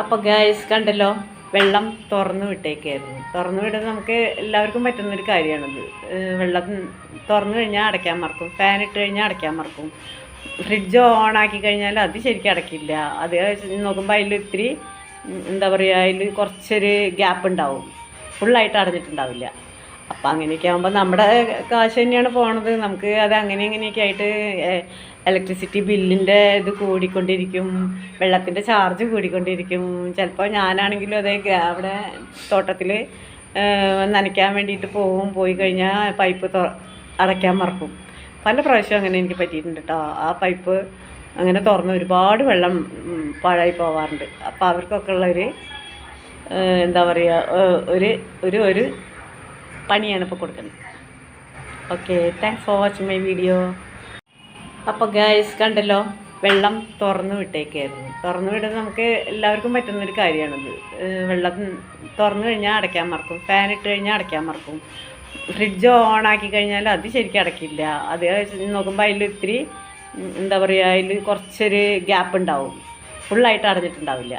അപ്പോൾ ഗൈസ് കണ്ടല്ലോ വെള്ളം തുറന്നു വിട്ടേക്കായിരുന്നു. തുറന്നു വിടുന്നത് നമുക്ക് എല്ലാവർക്കും പറ്റുന്നൊരു കാര്യമാണത്. വെള്ളം തുറന്നു കഴിഞ്ഞാൽ അടയ്ക്കാൻ മറക്കും. ഫാൻ ഇട്ട് കഴിഞ്ഞാൽ അടയ്ക്കാൻ മറക്കും. ഫ്രിഡ്ജ് ഓൺ ആക്കി കഴിഞ്ഞാൽ അത് ശരിക്കും അടയ്ക്കില്ല. അത് നോക്കുമ്പോൾ അതിൽ ഇത്തിരി എന്താ പറയുക അതിൽ കുറച്ചൊരു ഗ്യാപ്പ് ഉണ്ടാവും. ഫുള്ളായിട്ട് അടഞ്ഞിട്ടുണ്ടാവില്ല. അപ്പം അങ്ങനെയൊക്കെ ആകുമ്പോൾ നമ്മുടെ കാശ് തന്നെയാണ് പോണത്. നമുക്ക് അത് അങ്ങനെ ഇങ്ങനെയൊക്കെ ആയിട്ട് ഇലക്ട്രിസിറ്റി ബില്ലിന്റെ ഇത് കൂടിക്കൊണ്ടിരിക്കും വെള്ളത്തിന്റെ ചാർജ് കൂടിക്കൊണ്ടിരിക്കും. ചിലപ്പോൾ ഞാനാണെങ്കിലും അതേ അവിടെ തോട്ടത്തിൽ നനയ്ക്കാൻ വേണ്ടിയിട്ട് പോവും. പോയി കഴിഞ്ഞാൽ പൈപ്പ് അടയ്ക്കാൻ മറക്കും. പല പ്രാവശ്യം അങ്ങനെ എനിക്ക് പറ്റിയിട്ടുണ്ട് കേട്ടോ ആ പൈപ്പ് അങ്ങനെ തുറന്ന് ഒരുപാട് വെള്ളം പാഴായി പോവാറുണ്ട്. അപ്പോൾ അവർക്കൊക്കെ ഉള്ളൊരു എന്താ പറയുക ഒരു ഒരു ഒരു പണിയാണ് ഇപ്പോൾ കൊടുക്കുന്നത്. Okay thanks for watching my video അപ്പോൾ ഗൈസ് കണ്ടല്ലോ വെള്ളം തുറന്നു വിട്ടേക്കായിരുന്നു. തുറന്നു വിടുന്നത് നമുക്ക് എല്ലാവർക്കും പറ്റുന്നൊരു കാര്യമാണത്. വെള്ളം തുറന്നു കഴിഞ്ഞാൽ അടയ്ക്കാൻ മറക്കും. ഫാൻ ഇട്ട് കഴിഞ്ഞാൽ അടയ്ക്കാൻ മറക്കും. ഫ്രിഡ്ജ് ഓൺ ആക്കി കഴിഞ്ഞാൽ അത് ശരിക്കും അടയ്ക്കില്ല. അത് നോക്കുമ്പോൾ അതിൽ ഇത്തിരി എന്താ പറയുക അതിൽ കുറച്ചൊരു ഗ്യാപ്പ് ഉണ്ടാവും. ഫുള്ളായിട്ട് അടഞ്ഞിട്ടുണ്ടാവില്ല.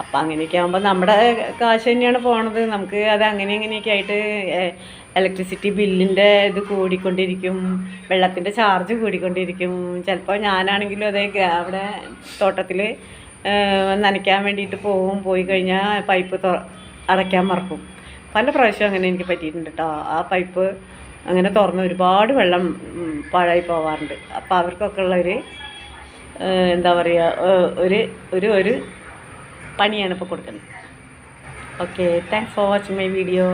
അപ്പം അങ്ങനെയൊക്കെ ആകുമ്പോൾ നമ്മുടെ കാശ് തന്നെയാണ് പോണത്. നമുക്ക് അത് അങ്ങനെ ഇങ്ങനെയൊക്കെ ആയിട്ട് ഇലക്ട്രിസിറ്റി ബില്ലിന്റെ ഇത് കൂടിക്കൊണ്ടിരിക്കും വെള്ളത്തിന്റെ ചാർജ് കൂടിക്കൊണ്ടിരിക്കും. ചിലപ്പോൾ ഞാനാണെങ്കിലും അതേ അവിടെ തോട്ടത്തിൽ നനയ്ക്കാൻ വേണ്ടിയിട്ട് പോവും. പോയി കഴിഞ്ഞാൽ പൈപ്പ് അടയ്ക്കാൻ മറക്കും. പല പ്രാവശ്യം അങ്ങനെ എനിക്ക് പറ്റിയിട്ടുണ്ട് കേട്ടോ ആ പൈപ്പ് അങ്ങനെ തുറന്ന് ഒരുപാട് വെള്ളം പാഴായി പോവാറുണ്ട്. അപ്പോൾ അവർക്കൊക്കെ ഉള്ളൊരു എന്താ പറയുക ഒരു ഒരു ഒരു പണിയാണ് ഇപ്പോൾ കൊടുക്കുന്നത്. Okay thanks for watching my video